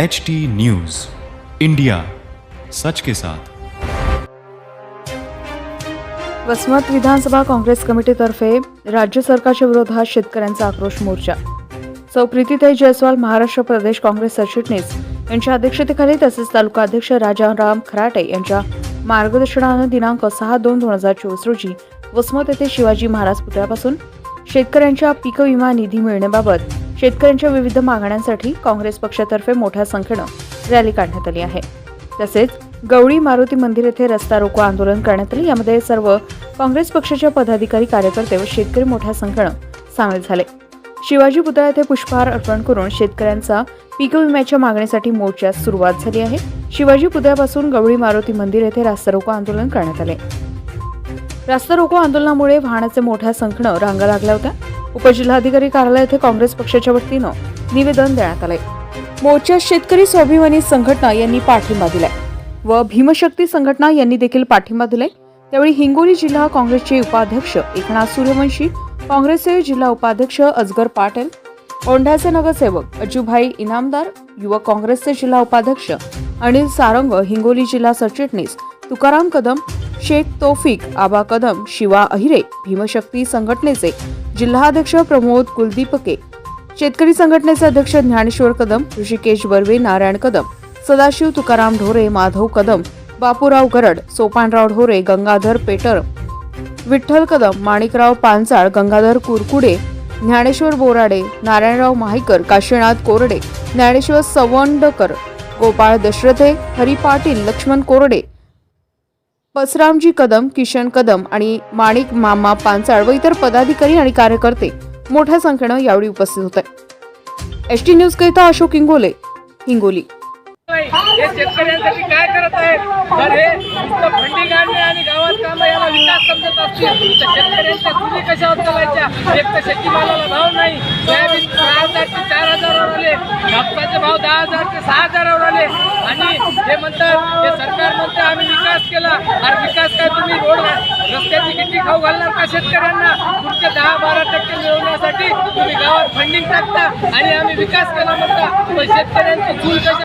H T news India सच के साथ। वसमत विधानसभा काँग्रेस कमिटीतर्फे राज्य सरकारच्या विरोधात शेतकऱ्यांचा आक्रोश मोर्चा. सौ प्रीतीताई जयस्वाल महाराष्ट्र प्रदेश काँग्रेस सरचिटणीस. यांच्या अध्यक्षतेखाली तसेच तालुका अध्यक्ष राजाराम खराटे यांच्या मार्गदर्शनानं दिनांक सहा दोन दोन हजार चोवीस रोजी वसमत येथे शिवाजी महाराज पुतळ्यापासून शेतकऱ्यांच्या पीक विमा निधी मिळण्याबाबत शेतकऱ्यांच्या विविध मागण्यांसाठी काँग्रेस पक्षातर्फे मोठ्या संख्येनं रॅली काढण्यात आली आहे. तसेच गवळी मारुती मंदिर येथे रस्ता रोको आंदोलन करण्यात आले. यामध्ये सर्व काँग्रेस पक्षाच्या पदाधिकारी कार्यकर्ते व शेतकरी मोठ्या संख्येनं सामील झाले. शिवाजी पुतळा येथे पुष्पहार अर्पण करून शेतकऱ्यांचा पीक विम्याच्या मागणीसाठी मोर्चास सुरुवात झाली आहे. शिवाजी पुतळ्यापासून गवळी मारुती मंदिर येथे रास्ता रोको आंदोलन करण्यात आले. रास्ता रोको आंदोलनामुळे वाहनाचे मोठ्या संख्येनं रांगा लागल्या होत्या. उपजिल्हाधिकारी कार्यालय येथे काँग्रेस पक्षाच्या वतीनं निवेदन देण्यात आले मोर्चा शेतकरी स्वाभिमानी संघटना यांनी पाठिंबा दिलाय. व भीमशक्ती संघटना यांनी देखील पाठिंबा दिलाय. त्यावेळी हिंगोली जिल्हा काँग्रेसचे उपाध्यक्ष एकनाथ सूर्यवंशी काँग्रेसचे जिल्हा उपाध्यक्ष अजगर पाटील औंढ्याचे नगरसेवक अजूभाई इनामदार युवक काँग्रेसचे जिल्हा उपाध्यक्ष अनिल सारंग हिंगोली जिल्हा सरचिटणीस तुकाराम कदम शेख तौफिक आबा कदम शिवा अहिरे भीमशक्ती संघटनेचे जिल्हाध्यक्ष प्रमोद कुलदीपके शेतकरी संघटनेचे अध्यक्ष ज्ञानेश्वर कदम ऋषिकेश बर्वे नारायण कदम सदाशिव तुकाराम ढोरे माधव कदम बापूराव गरड सोपानराव ढोरे गंगाधर पेटर विठ्ठल कदम माणिकराव पांचाळ गंगाधर कुरकुडे ज्ञानेश्वर बोराडे नारायणराव माहीकर काशीनाथ कोरडे ज्ञानेश्वर सवंडकर गोपाळ दशरथे हरी पाटील लक्ष्मण कोरडे पसरामजी कदम किशन कदम आणि माणिक मामा पांचाळ व इतर पदाधिकारी आणि कार्यकर्ते मोठ्या संख्येनं यावेळी उपस्थित होते. एस टी न्यूज करिता अशोक इंगोले हिंगोली. हे शेतकऱ्यांसाठी काय करत आहे तर हे नुसतं आणि गावात याला विकास समजत असतील तर शेतकऱ्यांच्या चालायच्या एक तर शेतीमालाला भाव नाही सोयाबीन सहा हजार ते चार हजारावर आले कापसाचे भाव दहा हजार ते सहा हजारावर आले आणि जे म्हणतात ते सरकार म्हणतं आम्ही विकास केला. आणि विकास काय तुम्ही रोड रस्त्याची किती खाऊ घालणार का शेतकऱ्यांना? पुढचे दहा बारा टक्के मिळवण्यासाठी तुम्ही गावात फंडिंग टाकता आणि आम्ही विकास केला म्हणता. पण शेतकऱ्यांची चूल कशा